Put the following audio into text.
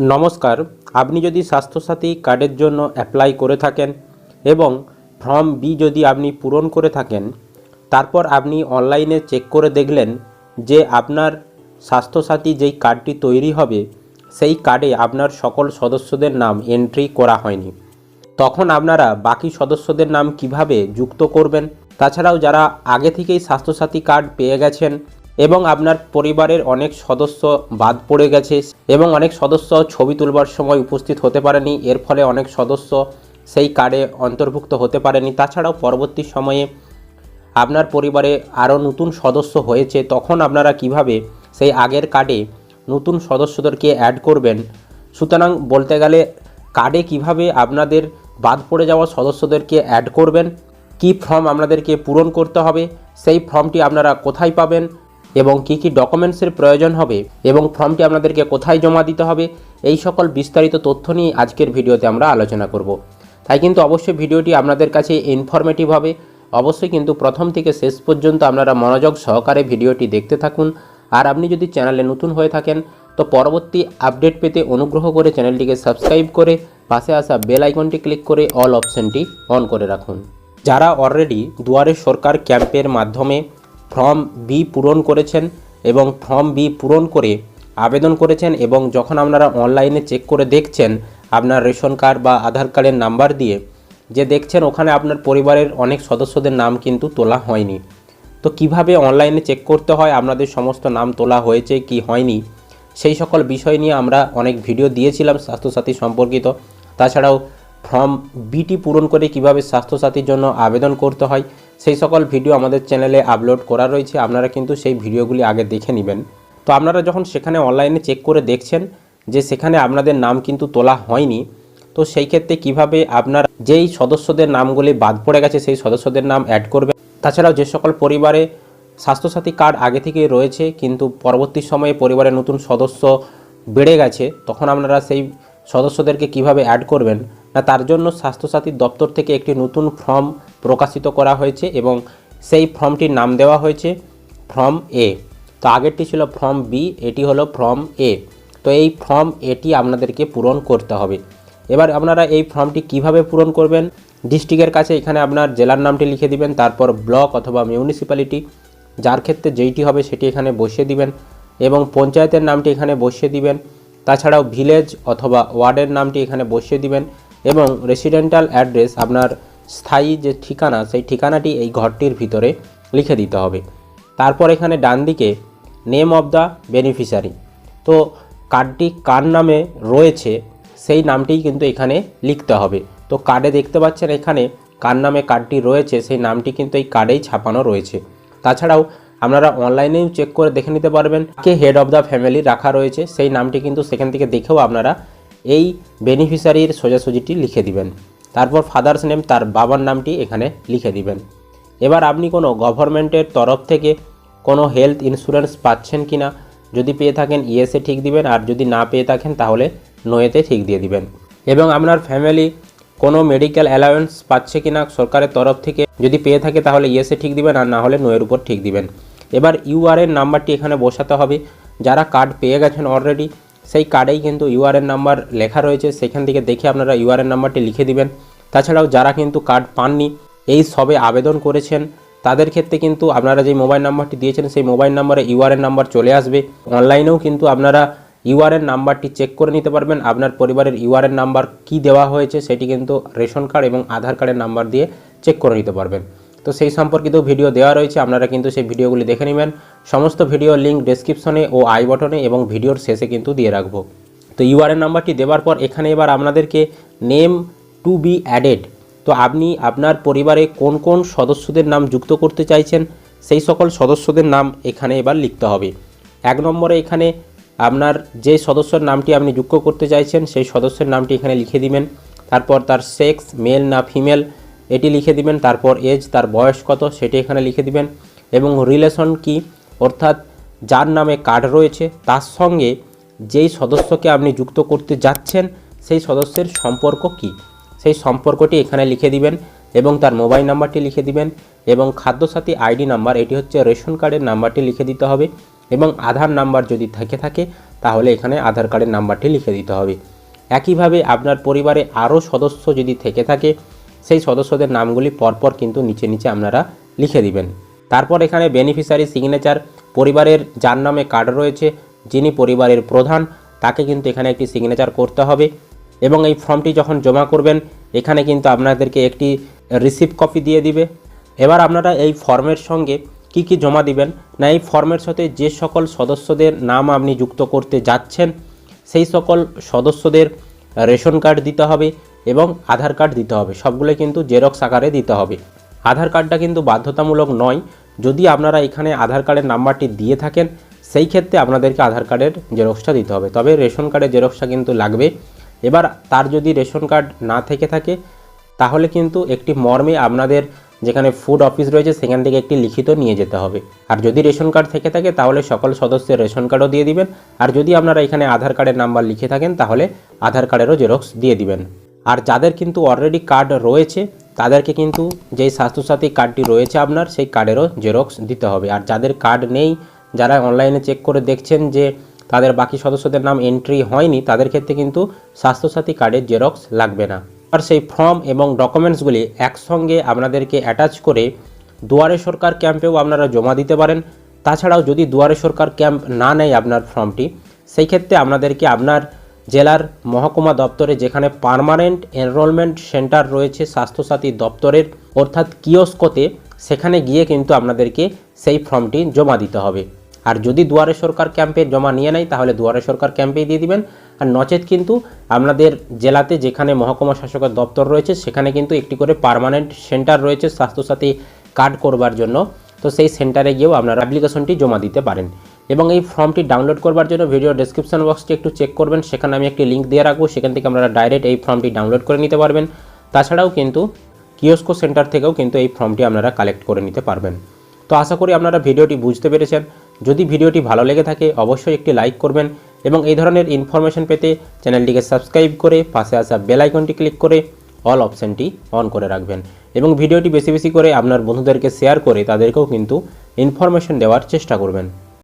নমস্কার, আপনি যদি স্বাস্থ্যসাথী কার্ডের জন্য অ্যাপ্লাই করে থাকেন এবং ফর্ম বি যদি আপনি পূরণ করে থাকেন, তারপর আপনি অনলাইনে চেক করে দেখলেন যে আপনার স্বাস্থ্যসাথী যেই কার্ডটি তৈরি হবে, সেই কার্ডে আপনার সকল সদস্যদের নাম এন্ট্রি করা হয়নি। তখন আপনারা বাকি সদস্যদের নাম কীভাবে যুক্ত করবেন? তাছাড়াও যারা আগে থেকেই স্বাস্থ্যসাথী কার্ড পেয়ে গেছেন এবং আপনার পরিবারের অনেক সদস্য বাদ পড়ে গেছে এবং অনেক সদস্য ছবি তুলবার সময় উপস্থিত হতে পারেনি। এর ফলে অনেক সদস্য সেই কার্ডে অন্তর্ভুক্ত হতে পারেনি। তাছাড়াও পরবর্তী সময়ে আপনার পরিবারে আরও নতুন সদস্য হয়েছে। তখন আপনারা কীভাবে সেই আগের কার্ডে নতুন সদস্যদেরকে অ্যাড করবেন? সুতরাং বলতে গেলে, কার্ডে কীভাবে আপনাদের বাদ পড়ে যাওয়া সদস্যদেরকে অ্যাড করবেন? কি ফর্ম আপনাদেরকে পূরণ করতে হবে? সেই ফর্মটি আপনারা কোথায় পাবেন? এবং কি কি ডকুমেন্টসের প্রয়োজন হবে এবং ফর্মটি আপনাদেরকে কোথায় জমা দিতে হবে, এই সকল বিস্তারিত তথ্য নিয়ে আজকের ভিডিওতে আমরা আলোচনা করব। তাই কিন্তু অবশ্যই ভিডিওটি আপনাদের কাছে ইনফরমেটিভ হবে। অবশ্যই কিন্তু প্রথম থেকে শেষ পর্যন্ত আপনারা মনোযোগ সহকারে ভিডিওটি দেখতে থাকুন। আর আপনি যদি চ্যানেলে নতুন হয়ে থাকেন, তো পরবর্তী আপডেট পেতে অনুগ্রহ করে চ্যানেলটিকে সাবস্ক্রাইব করে পাশে আসা বেল আইকনটি ক্লিক করে অল অপশনটি অন করে রাখুন। যারা অলরেডি দুয়ারে সরকার ক্যাম্পের মাধ্যমে ফর্ম বি পূরণ করেছেন এবং ফর্ম বি পূরণ করে আবেদন করেছেন এবং যখন আপনারা অনলাইনে চেক করে দেখছেন আপনার রেশন কার্ড বা আধার কার্ডের নাম্বার দিয়ে, যে দেখছেন ওখানে আপনার পরিবারের অনেক সদস্যদের নাম কিন্তু তোলা হয়নি। তো কীভাবে অনলাইনে চেক করতে হয়, আপনাদের সমস্ত নাম তোলা হয়েছে কি হয়নি, সেই সকল বিষয় নিয়ে আমরা অনেক ভিডিও দিয়েছিলাম স্বাস্থ্যসাথী সম্পর্কিত। তাছাড়াও ফর্ম বিটি পূরণ করে কীভাবে স্বাস্থ্যসাথীর জন্য আবেদন করতে হয় সেই সকল ভিডিও আমাদের চ্যানেলে আপলোড করা রয়েছে, আপনারা কিন্তু সেই ভিডিওগুলি আগে দেখে নেবেন। তো আপনারা যখন সেখানে অনলাইনে চেক করে দেখছেন যে সেখানে আপনাদের নাম কিন্তু তোলা হয়নি, তো সেই ক্ষেত্রে কীভাবে আপনার যেই সদস্যদের নামগুলি বাদ পড়ে গেছে সেই সদস্যদের নাম অ্যাড করবেন? তাছাড়াও যে সকল পরিবারে স্বাস্থ্যসাথী কার্ড আগে থেকেই রয়েছে, কিন্তু পরবর্তী সময়ে পরিবারের নতুন সদস্য বেড়ে গেছে, তখন আপনারা সেই সদস্যদেরকে কীভাবে অ্যাড করবেন? তার জন্য স্বাস্থ্যসাথীর দপ্তর থেকে একটি নতুন ফর্ম প্রকাশিত করা হয়েছে এবং সেই ফর্মটির নাম দেওয়া হয়েছে ফর্ম এ। তো আগেরটি ছিল ফর্ম বি, এটি হলো ফর্ম এ। তো এই ফর্ম এটি আপনাদেরকে পূরণ করতে হবে। এবার আপনারা এই ফর্মটি কীভাবে পূরণ করবেন? ডিস্ট্রিক্টের কাছে এখানে আপনার জেলার নামটি লিখে দিবেন, তারপর ব্লক অথবা মিউনিসিপ্যালিটি যার ক্ষেত্রে যেইটি হবে সেটি এখানে বসিয়ে দিবেন এবং পঞ্চায়েতের নামটি এখানে বসিয়ে দিবেন। তাছাড়াও ভিলেজ অথবা ওয়ার্ডের নামটি এখানে বসিয়ে দিবেন এবং রেসিডেন্টাল অ্যাড্রেস আপনার স্থায়ী যে ঠিকানা, সেই ঠিকানাটি এই ঘরটির ভিতরে লিখে দিতে হবে। তারপর এখানে ডান দিকে নেম অফ দ্য বেনিফিশিয়ারি তো কার্ডটি কার নামে রয়েছে, সেই নামটিই কিন্তু এখানে লিখতে হবে। তো কার্ডে দেখতে পাচ্ছেন এখানে কার নামে কার্ডটি রয়েছে, সেই নামটি কিন্তু এই কার্ডেই ছাপানো রয়েছে। তাছাড়াও আপনারা অনলাইনেও চেক করে দেখে নিতে পারবেন, কে হেড অফ দ্য ফ্যামিলি রাখা রয়েছে, সেই নামটি কিন্তু সেখান থেকে দেখেও আপনারা এই বেনিফিশিয়ারির সোজাসুজিটি লিখে দিবেন। তারপর ফাদার্স নেম তার বাবার নামটি এখানে লিখে দিবেন। এবার আপনি কোনো গভর্নমেন্টের তরফ থেকে কোনো হেলথ ইন্স্যুরেন্স পাচ্ছেন কি না যদি পেয়ে থাকেন ইয়েসে ঠিক দিবেন, আর যদি না পেয়ে থাকেন তাহলে নোয়েতে ঠিক দিয়ে দিবেন। এবং আপনার ফ্যামিলি কোনো মেডিকেল অ্যালাউয়েন্স পাচ্ছে কি না সরকারের তরফ থেকে, যদি পেয়ে থাকে তাহলে ইয়েসে ঠিক দিবেন, আর না হলে নোয়ের উপর ঠিক দিবেন। এবার ইউআরএন নাম্বারটি এখানে বসাতে হবে। যারা কার্ড পেয়ে গেছেন অলরেডি সেই কার্ডেই কিন্তু ইউআরএন নাম্বার লেখা রয়েছে। সেখান থেকে দেখে আপনারা ইউআরএন নাম্বারটি লিখে দিবেন। তাছাড়াও যারা কিন্তু কার্ড পাননি, এই সবে আবেদন করেছেন, তাদের ক্ষেত্রে কিন্তু আপনারা যে মোবাইল নাম্বারটি দিয়েছেন, সেই মোবাইল নাম্বারে ইউআরএন নাম্বার চলে আসবে। অনলাইনেও কিন্তু আপনারা ইউআরএন নাম্বারটি চেক করে নিতে পারবেন, আপনার পরিবারের ইউআরএন নাম্বার কি দেওয়া হয়েছে, সেটি কিন্তু রেশন কার্ড এবং আধার কার্ডের নাম্বার দিয়ে চেক করে নিতে পারবেন। তো সেই সম্পর্কিত ভিডিও দেওয়া রয়েছে, আপনারা কিন্তু সেই ভিডিওগুলি দেখে নেবেন। সমস্ত ভিডিও লিঙ্ক ডেসক্রিপশনে ও আই বটনে এবং ভিডিওর শেষে কিন্তু দিয়ে রাখব। তো ইউআরএন নাম্বারটি দেওয়ার পর এখানে এবার আপনাদেরকে নেম টু বি অ্যাডেড তো আপনি আপনার পরিবারে কোন কোন সদস্যদের নাম যুক্ত করতে চাইছেন, সেই সকল সদস্যদের নাম এখানে এবার লিখতে হবে। এক নম্বরে এখানে আপনার যে সদস্যর নামটি আপনি যুক্ত করতে চাইছেন, সেই সদস্যের নামটি এখানে লিখে দিবেন। তারপর তার সেক্স মেল না ফিমেল এটি লিখে দিবেন, তারপর এজ তার বয়স কত, সেটি এখানে লিখে দিবেন। এবং রিলেশন কি, অর্থাৎ যার নামে কার্ড রয়েছে, তার সঙ্গে যেই সদস্যকে আপনি যুক্ত করতে যাচ্ছেন, সেই সদস্যের সম্পর্ক কি? সেই সম্পর্কটি এখানে লিখে দিবেন এবং তার মোবাইল নাম্বারটি লিখে দিবেন এবং খাদ্যসাথী আইডি নাম্বার এটি হচ্ছে রেশন কার্ডের নাম্বারটি লিখে দিতে হবে এবং আধার নাম্বার যদি থেকে থাকে, তাহলে এখানে আধার কার্ডের নাম্বারটি লিখে দিতে হবে। একইভাবে আপনার পরিবারে আরও সদস্য যদি থেকে থাকে সেই সদস্যদের নামগুলি পরপর কিন্তু নিচে নিচে আপনারা লিখে দিবেন। তারপর এখানে বেনিফিশিয়ারি সিগনেচার পরিবারের যার নামে কার্ড রয়েছে, যিনি পরিবারের প্রধান, তাকে কিন্তু এখানে একটি সিগনেচার করতে হবে এবং এই ফর্মটি যখন জমা করবেন, এখানে কিন্তু আপনাদেরকে একটি রিসিপ্ট কপি দিয়ে দিবে। এবার আপনারা এই ফর্মের সঙ্গে কি কি জমা দিবেন? না, এই ফর্মের সাথে যে সকল সদস্যদের নাম আপনি যুক্ত করতে যাচ্ছেন, সেই সকল সদস্যদের রেশন কার্ড দিতে হবে এবং আধার কার্ড দিতে হবে। সবগুলো কিন্তু জেরক্স আকারে দিতে হবে। আধার কার্ডটা কিন্তু বাধ্যতামূলক নয়। যদি আপনারা এখানে আধার কার্ডের নাম্বারটি দিয়ে থাকেন, সেই ক্ষেত্রে আপনাদেরকে আধার কার্ডের জেরক্সটা দিতে হবে। তবে রেশন কার্ডের জেরক্সটা কিন্তু লাগবে। এবার তার যদি রেশন কার্ড না থেকে থাকে, তাহলে কিন্তু একটি মর্মে আপনাদের যেখানে ফুড অফিস রয়েছে, সেখান থেকে একটি লিখিত নিয়ে যেতে হবে। আর যদি রেশন কার্ড থেকে থাকে, তাহলে সকল সদস্যের রেশন কার্ডও দিয়ে দিবেন। আর যদি আপনারা এখানে আধার কার্ডের নাম্বার লিখে থাকেন, তাহলে আধার কার্ডেরও জেরক্স দিয়ে দিবেন। আর যাদের কিন্তু অলরেডি কার্ড রয়েছে, তাদেরকে কিন্তু যেই স্বাস্থ্যসাথী কার্ডটি রয়েছে আপনার, সেই কার্ডেরও জেরক্স দিতে হবে। আর যাদের কার্ড নেই, যারা অনলাইনে চেক করে দেখছেন যে তাদের বাকি সদস্যদের নাম এন্ট্রি হয়নি, তাদের ক্ষেত্রে কিন্তু স্বাস্থ্যসাথী কার্ডের জেরক্স লাগবে না। আর সেই ফর্ম এবং ডকুমেন্টসগুলি একসঙ্গে আপনাদেরকে অ্যাটাচ করে দুয়ারে সরকার ক্যাম্পেও আপনারা জমা দিতে পারেন। তাছাড়াও যদি দুয়ারে সরকার ক্যাম্প না নেয় আপনার ফর্মটি সেই ক্ষেত্রে আপনাদেরকে আপনার জেলার মহকুমা দপ্তরে যেখানে পার্মানেন্ট এনরোলমেন্ট সেন্টার রয়েছে স্বাস্থ্যসাথী দপ্তরের, অর্থাৎ কিয়স্কোতে সেখানে গিয়ে কিন্তু আপনাদেরকে সেই ফর্মটি জমা দিতে হবে। আর যদি দুয়ারে সরকার ক্যাম্পে জমা নিয়ে নেয়, তাহলে দুয়ারে সরকার ক্যাম্পেই দিয়ে দিবেন। আর নচেত কিন্তু আপনাদের জেলাতে যেখানে মহকুমা শাসকের দপ্তর রয়েছে, সেখানে কিন্তু একটি করে পার্মানেন্ট সেন্টার রয়েছে স্বাস্থ্যসাথী কার্ড করবার জন্য। তো সেই সেন্টারে গিয়েও আপনারা অ্যাপ্লিকেশনটি জমা দিতে পারেন। এবং এই ফর্মটি ডাউনলোড করবার জন্য ভিডিও ডেসক্রিপশন বক্সটি একটু চেক করবেন, সেখানে আমি একটি লিঙ্ক দিয়ে রাখব, সেখান থেকে আপনারা ডাইরেক্ট এই ফর্মটি ডাউনলোড করে নিতে পারবেন। তাছাড়াও কিন্তু কিওস্কো সেন্টার থেকেও কিন্তু এই ফর্মটি আপনারা কালেক্ট করে নিতে পারবেন। তো আশা করি আপনারা ভিডিওটি বুঝতে পেরেছেন। যদি ভিডিওটি ভালো লেগে থাকে, অবশ্যই একটি লাইক করবেন এবং এই ধরনের ইনফরমেশন পেতে চ্যানেলটিকে সাবস্ক্রাইব করে পাশে আসা বেল আইকনটি ক্লিক করে অল অপশানটি অন করে রাখবেন। এবং ভিডিওটি বেশি বেশি করে আপনার বন্ধুদেরকে শেয়ার করে তাদেরকেও কিন্তু ইনফরমেশন দেওয়ার চেষ্টা করবেন।